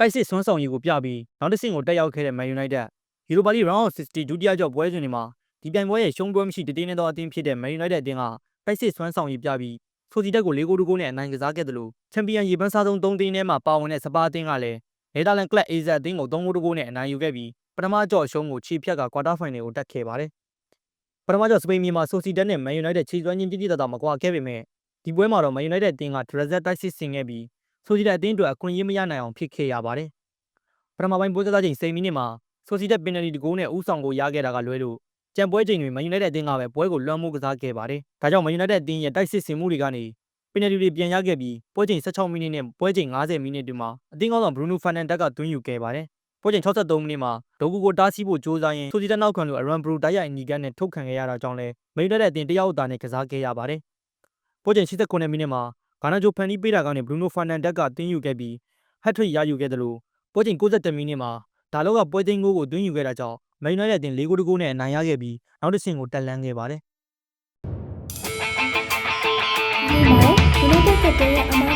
တိုက်စစ်ဆွမ်းဆောင်ရည်ကိုပြပြီးနောက်တစ်ဆင့်ကိုတက်ရောက်ခဲ့တဲ့ Man United Europa League Round of 16ဒုတိယကြော့ပွဲစဉ်တွေမှာဒီပြိုင်ပွဲရဲ့ရှုံးပွဲမရှိတည်င်းနေသောအသင်းဖြစ်တဲ့ Man United အသင်းကတိုက်စစ်ဆွမ်းဆောင်ရည်ပြပြီးဆိုစီတက်ကို၄ဂိုးတဂိုးနဲ့အနိုင်ကစားခဲ့တယ်လို့ချန်ပီယံရေပန်းစားဆုံး၃သင်းထဲမှာပါဝင်တဲ့စပါအသင်းကလည်းနယ်သာလန်ကလပ် AZ အသင်းကို၃ဂိုးတဂိုးနဲ့အနိုင်ယူခဲ့ပြီးပထမကြော့အရှုံးကိုခြေဖြတ်ကကွာတာဖိုင်နယ်ကိုတက်ခဲ့ပါတယ်။ပထမကြော့စပိန်မြေမှာဆိုစီတက်နဲ့ Man United ခြေစွမ်းချင်းတိတိတတ်တာမကွာခဲ့ပေမဲ့ဒီပွဲမှာတော့ Man United အသင်းက Drazet တိုက်စစ်ဆင်ခဲ့ပြီး ဆိုစီတက်အသင်းအတွက်အခွင့်အရေးမရနိုင်အောင်ဖြစ်ခဲ့ရပါတယ်။ပထမပိုင်းပွဲကစားချိန်10မိနစ်မှာဆိုစီတက်ပင်နယ်လီတဂိုးနဲ့ဦးဆောင်ကိုရခဲ့တာကလွဲလို့ကြံပွဲချိန်တွေ Man United အသင်းကပဲပွဲကိုလွှမ်းမိုးကစားခဲ့ပါတယ်။ဒါကြောင့် Man United အသင်းရဲ့တိုက်စစ်ဆင်မှုတွေကနေပင်နယ်လီတွေပြန်ရခဲ့ပြီးပွဲချိန်16မိနစ်နဲ့ပွဲချိန်50မိနစ်တွင်မှာအသင်းကောင်းဆောင်ဘရူနိုဖာနန်ဒက်ကသွင်းယူခဲ့ပါတယ်။ပွဲချိန်63မိနစ်မှာဒိုကူကိုတားဆီးဖို့ကြိုးစားရင်ဆိုစီတက်နောက်ခံလို့အရန်ဘရူတိုက်ရိုက်အနီကန်နဲ့ထုတ်ခံခဲ့ရတာကြောင့်လည်း Man United အသင်းတယောက်အသာနဲ့ကစားခဲ့ရပါတယ်။ပွဲချိန်89မိနစ်မှာ ဂါနာဂျိုဖန်နီးပေးတာကနေဘရူနိုဖာနန်ဒက်ကသွင်းယူခဲ့ပြီးဟက်ထရစ်ရယူခဲ့တယ်လို့ပွဲချိန်61မိနစ်မှာဒါလောကပွဲသိမ်းကိုကိုသွင်းယူခဲ့တာကြောင့် Man United အသင်း၄ဂိုးတဂိုးနဲ့အနိုင်ရခဲ့ပြီးနောက်တစ်ဆင့်ကိုတက်လှမ်းခဲ့ပါတယ်။ဒီမှာ United ကတည်းကအမားကိုချစ်